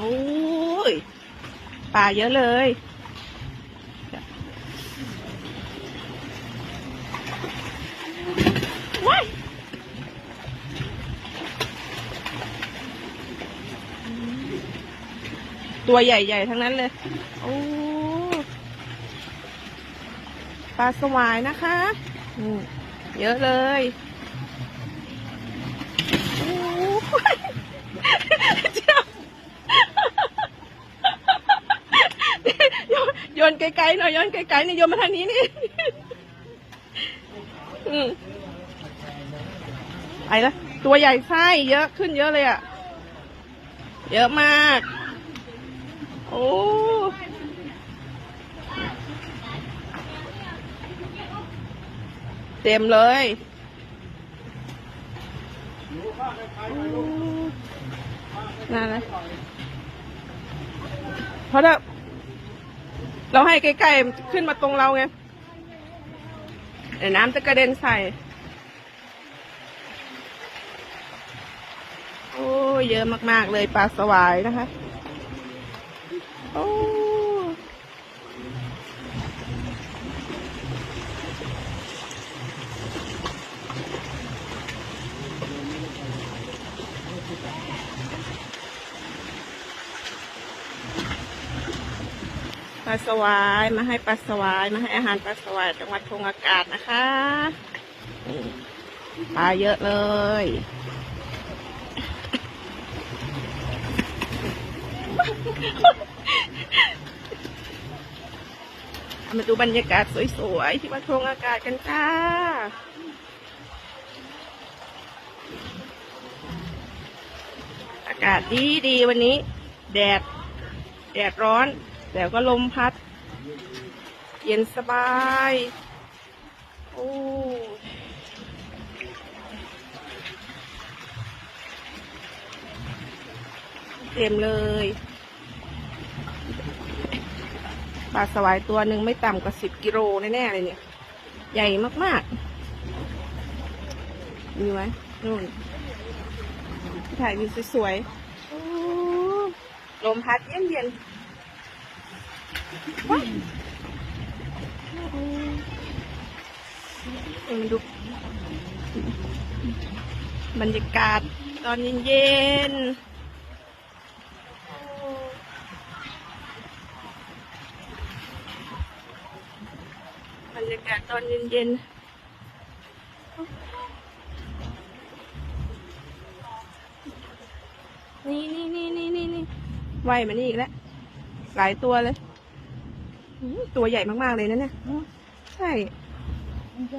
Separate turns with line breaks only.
อ้ยปลาเยอะเลย ว้ายตัวใหญ่ๆ ทั้งนั้นเลย โอ้ปลาสวายนะคะเยอะเลย โอ้ยเจ้าโยนโยน ไกลๆหน่อยโยนไกลๆนี่โยนมาทางนี้นี่อืมไปละตัวใหญ่ไส้เยอะขึ้นเยอะเลยอะ เยอะมาก โอ้เต็มเลยนั่นนะเพราะถ้า เราให้ใกล้ๆขึ้นมาตรงเราไงเดี๋ยวน้ำจะกระเด็นใส่ โอ้เยอะมากๆเลยปลาสวายนะคะ โอ้ ปลาสวายมาให้ปลาสวายมาให้อาหารปลาสวายจังหวัดพงอากาศนะคะปลาเยอะเลย มาดูบรรยากาศสวยๆที่วัดพงอากาศกันจ้าอากาศดีดีๆวันนี้ แดด แดดร้อน แต่ก็ลมพัด เย็นสบาย โอ้เต็มเลยปลาสวายตัวหนึ่งไม่ต่ำกว่าสิบกิโลแน่ๆเลยเนี่ย ใหญ่มากๆ มีไหมนู่นถ่ายวิวสวยๆโอ้ลมพัดเย็นเย็นๆ ดูบรรยากาศตอนเย็นๆบรรยากาศตอนเย็นๆนี่นี่นี่นี่นี่นี่ว่ายมานี่อีกแล้ว หลายตัวเลย ตัวใหญ่มากๆเลยนะเนี่ย ใช่
มันใหญ่